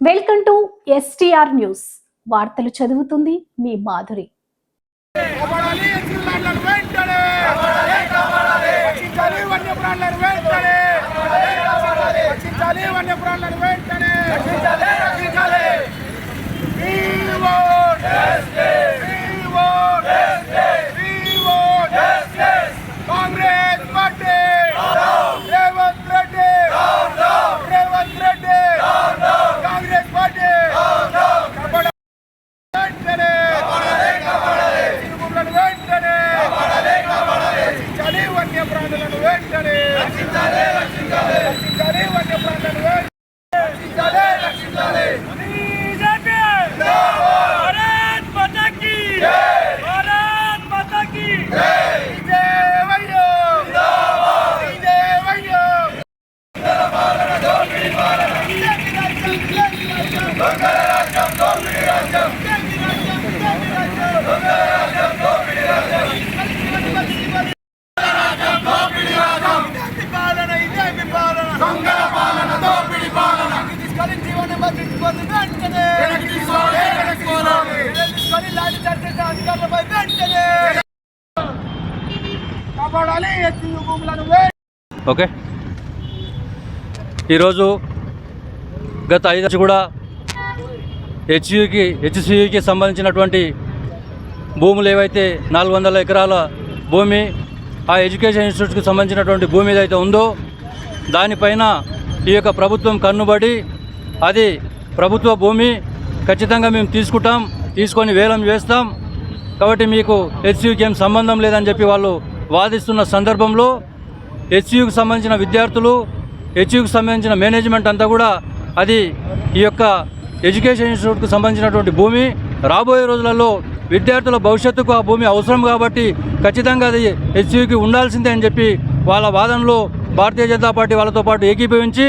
Welcome to STR news వార్తలు చదువుతుంది మీ మాధురి వన్యప్రాణులను వెంటనే భూములను ఓకే. ఈరోజు గత ఐదు నుంచి కూడా హెచ్యుకి హెచ్సియుకి సంబంధించినటువంటి భూములు ఏవైతే నాలుగు వందల ఎకరాల భూమి ఆ ఎడ్యుకేషన్ ఇన్స్టిట్యూట్కి సంబంధించినటువంటి భూమి ఏదైతే ఉందో దానిపైన ఈ యొక్క ప్రభుత్వం కన్నుబడి అది ప్రభుత్వ భూమి ఖచ్చితంగా మేము తీసుకుంటాం తీసుకొని వేలం వేస్తాం. కాబట్టి మీకు హెచ్సియుకి ఏం సంబంధం లేదని చెప్పి వాళ్ళు వాదిస్తున్న సందర్భంలో హెచ్యుకు సంబంధించిన విద్యార్థులు హెచ్యుకి సంబంధించిన మేనేజ్మెంట్ అంతా కూడా అది ఈ యొక్క ఎడ్యుకేషన్ ఇన్స్టిట్యూట్కి సంబంధించినటువంటి భూమి. రాబోయే రోజులలో విద్యార్థుల భవిష్యత్తుకు ఆ భూమి అవసరం కాబట్టి ఖచ్చితంగా అది హెచ్యుకి ఉండాల్సిందే అని చెప్పి వాళ్ళ వాదనలో భారతీయ జనతా పార్టీ వాళ్ళతో పాటు ఏకీభవించి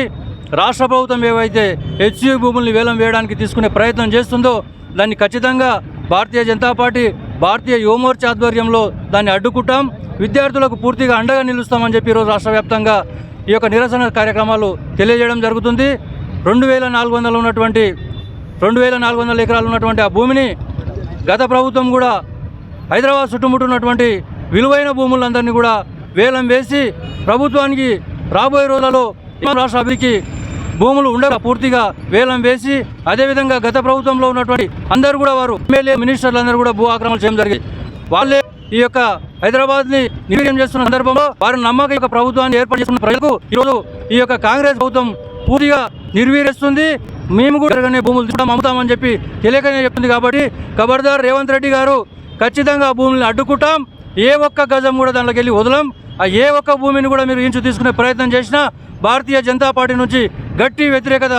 రాష్ట్ర ప్రభుత్వం ఏవైతే హెచ్యు భూముల్ని వేలం వేయడానికి తీసుకునే ప్రయత్నం చేస్తుందో దాన్ని ఖచ్చితంగా భారతీయ జనతా పార్టీ భారతీయ యువమోర్చా ఆధ్వర్యంలో దాన్ని అడ్డుకుంటాం. విద్యార్థులకు పూర్తిగా అండగా నిలుస్తామని చెప్పి ఈరోజు రాష్ట్ర వ్యాప్తంగా ఈ యొక్క నిరసన కార్యక్రమాలు తెలియజేయడం జరుగుతుంది. రెండు వేల నాలుగు వందలు ఉన్నటువంటి రెండు వేల నాలుగు వందల ఎకరాలు ఉన్నటువంటి ఆ భూమిని గత ప్రభుత్వం కూడా హైదరాబాద్ చుట్టుముట్టున్నటువంటి విలువైన భూములందరినీ కూడా వేలం వేసి ప్రభుత్వానికి రాబోయే రోజులలో రాష్ట్ర అభివృద్ధికి భూములు ఉండగా పూర్తిగా వేలం వేసి అదేవిధంగా గత ప్రభుత్వంలో ఉన్నటువంటి అందరూ కూడా వారు ఎమ్మెల్యే మినిస్టర్లు అందరూ కూడా భూ ఆక్రమణ చేయడం జరిగింది. వాళ్ళే ఈ యొక్క హైదరాబాద్ని నిర్వీర్యం చేస్తున్న సందర్భంలో వారి నమ్మక యొక్క ప్రభుత్వాన్ని ఏర్పాటు చేసుకున్న ప్రజలకు ఈరోజు ఈ యొక్క కాంగ్రెస్ ప్రభుత్వం పూర్తిగా నిర్వీరిస్తుంది మేము కూడా జరగని భూములు తీసుకుంటాం అమ్ముతామని చెప్పి తెలియకనే చెప్తుంది కాబట్టి ఖబర్దార్ రేవంత్ రెడ్డి గారు ఖచ్చితంగా ఆ అడ్డుకుంటాం. ఏ ఒక్క గజం కూడా దాంట్లోకి వెళ్ళి వదలం. ఆ ఏ ఒక్క భూమిని కూడా మీరు ఇంచు తీసుకునే ప్రయత్నం చేసినా భారతీయ జనతా పార్టీ నుంచి గట్టి వ్యతిరేకత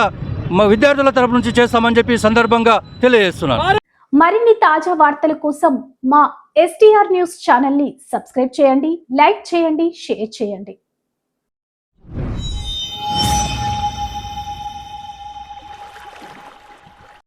మా విద్యార్థుల తరపు నుంచి చేస్తామని చెప్పి సందర్భంగా తెలియజేస్తున్నాను. మరిన్ని తాజా వార్తల కోసం మా ఎస్టీఆర్ న్యూస్ ఛానల్ని సబ్స్క్రైబ్ చేయండి లైక్ చేయండి షేర్ చేయండి.